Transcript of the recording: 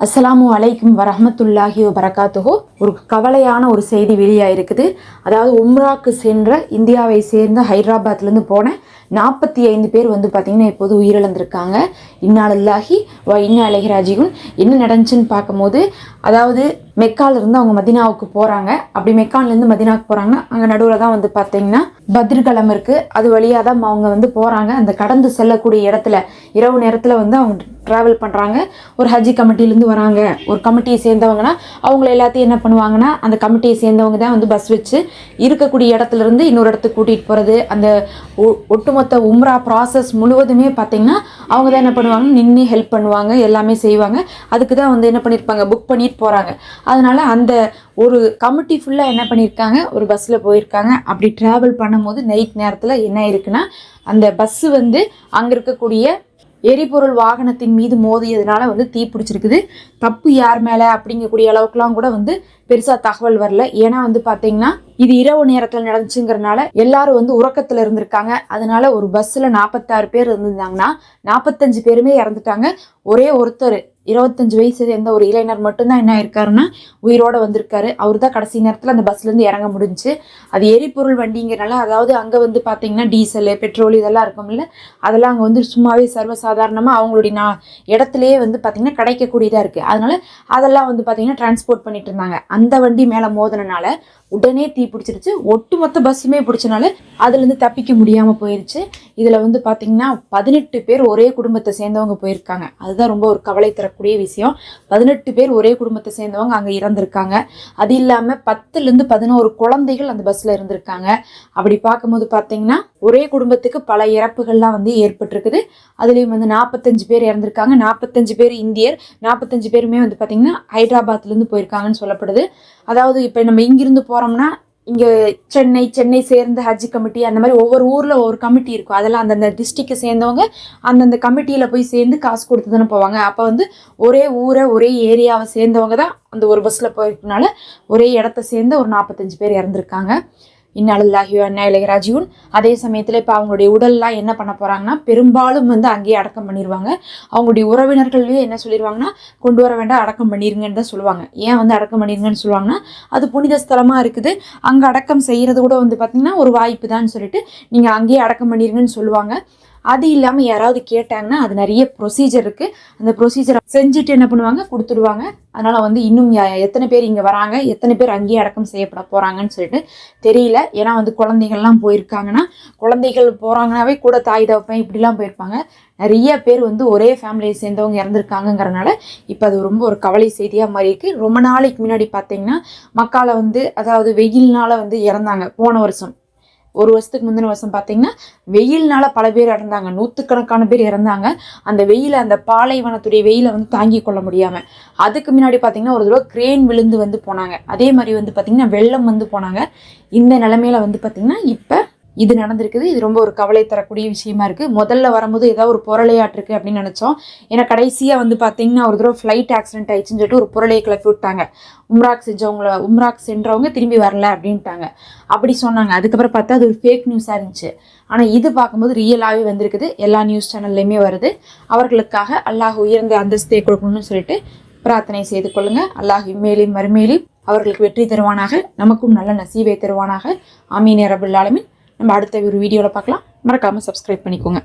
அஸ்ஸலாமு அலைக்கும் வரஹமத்துல்லாஹி வரகாத்துஹோ ஒரு கவலையான ஒரு செய்தி வெளியாயிருக்குது. அதாவது உம்ராக்கு சென்ற இந்தியாவை சேர்ந்த ஹைதராபாத்லேருந்து போன நாற்பத்தி ஐந்து பேர் வந்து பார்த்திங்கன்னா இப்போது உயிரிழந்திருக்காங்க. இன்னாலல்லாஹி வ இன்னா அலைஹராஜிகுன் என்ன நடந்துச்சுன்னு பார்க்கும்போது அதாவது மெக்காலிருந்து அவங்க மதினாவுக்கு போகிறாங்க அப்படி மெக்கான்லேருந்து மதினாவுக்கு போகிறாங்கன்னா அங்கே நடுவில் தான் வந்து பார்த்தீங்கன்னா பத்ரிகலம் இருக்குது அது வழியாக தான் அவங்க வந்து போகிறாங்க அந்த கடந்து செல்லக்கூடிய இடத்துல இரவு நேரத்தில் வந்து அவங்க ட்ராவல் பண்ணுறாங்க ஒரு ஹஜ்ஜி கமிட்டிலேருந்து வராங்க. ஒரு கமிட்டியை சேர்ந்தவங்கன்னா அவங்கள எல்லாத்தையும் என்ன பண்ணுவாங்கன்னா அந்த கமிட்டியை சேர்ந்தவங்க தான் வந்து பஸ் வச்சு இருக்கக்கூடிய இடத்துல இருந்து இன்னொரு இடத்துக்கு கூட்டிகிட்டு போகிறது அந்த ஒ- ஒட்டுமொத்த உம்ரா ப்ராசஸ் முழுவதுமே பார்த்திங்கன்னா அவங்க தான் என்ன பண்ணுவாங்க? நின்று ஹெல்ப் பண்ணுவாங்க. எல்லாமே செய்வாங்க. அதுக்கு தான் வந்து என்ன பண்ணியிருப்பாங்க புக் பண்ணிட்டு போகிறாங்க அதனால் அந்த ஒரு கமிட்டி ஃபுல்லாக என்ன பண்ணியிருக்காங்க ஒரு பஸ்ஸில் போயிருக்காங்க. அப்படி ட்ராவல் பண்ணும்போது நைட் நேரத்தில் என்ன இருக்குன்னா அந்த பஸ்ஸு வந்து அங்கே இருக்கக்கூடிய எரிபொருள் வாகனத்தின் மீது மோதியதுனால வந்து தீ பிடிச்சிருக்குது. தப்பு யார் மேலே? அப்படிங்கக்கூடிய அளவுக்குலாம் கூட வந்து பெருசாக தகவல் வரல. ஏன்னா வந்து பார்த்தீங்கன்னா இது இரவு நேரத்தில் நடந்துச்சுங்கிறனால எல்லாரும் வந்து உறக்கத்தில் இருந்திருக்காங்க. அதனால ஒரு பஸ்ஸில் நாற்பத்தாறு பேர் இருந்திருந்தாங்கன்னா நாற்பத்தஞ்சு பேருமே இறந்துட்டாங்க. ஒரே ஒருத்தர் இருபத்தஞ்சு வயசு எந்த ஒரு இளைஞர் மட்டும்தான் என்ன இருக்காருன்னா உயிரோட வந்திருக்காரு. அவர் தான் கடைசி நேரத்தில் அந்த பஸ்லேருந்து இறங்க முடிஞ்சு அது எரிபொருள் வண்டிங்கிறனால அதாவது அங்கே வந்து பார்த்தீங்கன்னா டீசலு பெட்ரோல் இதெல்லாம் இருக்கும்ல அதெல்லாம் அங்கே வந்து சும்மாவே சர்வசாதாரணமாக அவங்களுடைய நான் இடத்துலையே வந்து பார்த்திங்கன்னா கிடைக்கக்கூடியதாக இருக்குது அதனால் அதெல்லாம் வந்து பார்த்திங்கன்னா டிரான்ஸ்போர்ட் பண்ணிட்டு இருந்தாங்க. அந்த வண்டி மேலே மோதினால உடனே தீ பிடிச்சிருச்சு. ஒட்டுமொத்த பஸ்ஸுமே பிடிச்சனால அதுலேருந்து தப்பிக்க முடியாமல் போயிருச்சு. இதில் வந்து பார்த்திங்கன்னா பதினெட்டு பேர் ஒரே குடும்பத்தை சேர்ந்தவங்க போயிருக்காங்க. அதுதான் ரொம்ப ஒரு கவலை தரக்கூடிய விஷயம். பதினெட்டு பேர் ஒரே குடும்பத்தை சேர்ந்தவங்க அங்கே இறந்துருக்காங்க. அது இல்லாமல் பத்துலேருந்து பதினோரு குழந்தைகள் அந்த பஸ்ஸில் இருந்திருக்காங்க. அப்படி பார்க்கும்போது பார்த்தீங்கன்னா ஒரே குடும்பத்துக்கு பல இறப்புகள்லாம் வந்து ஏற்பட்டிருக்குது. அதுலேயும் வந்து நாற்பத்தஞ்சு பேர் இறந்துருக்காங்க. நாற்பத்தஞ்சு பேர் இந்தியர் நாற்பத்தஞ்சு பேருமே வந்து பார்த்திங்கன்னா ஹைதராபாத்லேருந்து போயிருக்காங்கன்னு சொல்லப்படுது. அதாவது இப்போ நம்ம இங்கிருந்து போகிற போகிறோம்னா இங்கே சென்னை சென்னை சேர்ந்த ஹஜ் கமிட்டி அந்த மாதிரி ஒவ்வொரு ஊரில் ஒவ்வொரு கமிட்டி இருக்கும். அதெல்லாம் அந்தந்த டிஸ்ட்ரிக்டை சேர்ந்தவங்க அந்தந்த கமிட்டியில் போய் சேர்ந்து காசு கொடுத்து தானே போவாங்க. அப்போ வந்து ஒரே ஊரை ஒரே ஏரியாவை சேர்ந்தவங்க தான் அந்த ஒரு பஸ்ஸில் போயிருக்கனால ஒரே இடத்த சேர்ந்து ஒரு நாற்பத்தஞ்சு பேர் இறந்துருக்காங்க. இந்நாளில்லாகியோ அண்ணா இளையராஜியும் அதே சமயத்தில் இப்போ அவங்களுடைய உடல்லாம் என்ன பண்ண போகிறாங்கன்னா பெரும்பாலும் வந்து அங்கேயே அடக்கம் பண்ணிடுவாங்க அவங்களுடைய உறவினர்கள்லேயே என்ன சொல்லிடுவாங்கன்னா கொண்டு வர வேண்டாம் அடக்கம் பண்ணிருங்கன்னு தான் சொல்லுவாங்க. ஏன் வந்து அடக்கம் பண்ணிருங்கன்னு சொல்லுவாங்கன்னா அது புனித ஸ்தலமாக இருக்குது. அங்கே அடக்கம் செய்கிறது கூட வந்து பார்த்திங்கன்னா ஒரு வாய்ப்பு தான் சொல்லிட்டு நீங்கள் அங்கேயே அடக்கம் பண்ணிருங்கன்னு சொல்லுவாங்க. அது இல்லாமல் யாராவது கேட்டாங்கன்னா அது நிறைய ப்ரொசீஜர் இருக்குது அந்த ப்ரொசீஜரை செஞ்சுட்டு என்ன பண்ணுவாங்க? கொடுத்துடுவாங்க. அதனால் வந்து இன்னும் எத்தனை பேர் இங்கே வராங்க? எத்தனை பேர் அங்கேயே அடக்கம் செய்யப்பட போகிறாங்கன்னு சொல்லிட்டு தெரியல. ஏன்னா வந்து குழந்தைகள்லாம் போயிருக்காங்கன்னா குழந்தைகள் போகிறாங்கனாவே கூட தாய் தவப்பேன் இப்படிலாம் போயிருப்பாங்க. நிறைய பேர் வந்து ஒரே ஃபேமிலியை சேர்ந்தவங்க இறந்துருக்காங்கங்கிறனால இப்போ அது ரொம்ப ஒரு கவலை செய்தியாக மாறி இருக்குது ரொம்ப நாளைக்கு முன்னாடி பார்த்தீங்கன்னா மக்கால வந்து அதாவது வெயில்னால் வந்து இறந்தாங்க போன வருஷம். ஒரு வருஷத்துக்கு முந்தின வருஷம் பார்த்தீங்கன்னா வெயில்னால பல பேர் இறந்தாங்க. நூற்றுக்கணக்கான பேர் இறந்தாங்க. அந்த வெயில அந்த பாலைவனத்துடைய வெயிலை வந்து தாங்கி கொள்ள முடியாமல் அதுக்கு முன்னாடி பார்த்தீங்கன்னா ஒரு தடவை கிரேன் விழுந்து வந்து போனாங்க. அதே மாதிரி வந்து பார்த்தீங்கன்னா வெள்ளம் வந்து போனாங்க. இந்த நிலமையில வந்து பார்த்தீங்கன்னா இப்போ இது நடந்திருக்குது. இது ரொம்ப ஒரு கவலை தரக்கூடிய விஷயமா இருக்குது முதல்ல வரும்போது ஏதாவது ஒரு புரளையாட்டிருக்கு அப்படின்னு நினச்சோம். ஏன்னா கடைசியாக வந்து பார்த்தீங்கன்னா ஒரு தடவை ஃப்ளைட் ஆக்சிடென்ட் ஆயிடுச்சுன்னு சொல்லிட்டு ஒரு புரளையை கிளப்பி விட்டாங்க. உம்ராக் செஞ்சவங்கள உம்ராக் சென்றவங்க திரும்பி வரல அப்படின்ட்டாங்க. அப்படி சொன்னாங்க. அதுக்கப்புறம் பார்த்தா அது ஒரு ஃபேக் நியூஸாக இருந்துச்சு. ஆனால் இது பார்க்கும்போது ரியலாகவே வந்திருக்குது. எல்லா நியூஸ் சேனல்லையுமே வருது. அவர்களுக்காக அல்லாஹ் உயர்ந்த அந்தஸ்தை கொடுக்கணும்னு சொல்லிட்டு பிரார்த்தனை செய்து கொள்ளுங்கள் அல்லாஹ் மேலும் மறுமேலும் அவர்களுக்கு வெற்றி தருவானாக. நமக்கும் நல்ல நசீவை தருவானாக. அமீன் அரபுல்லாலமின் நம்ம அடுத்த ஒரு வீடியோவில் பார்க்கலாம். மறக்காமல் சப்ஸ்கிரைப் பண்ணிக்கோங்க.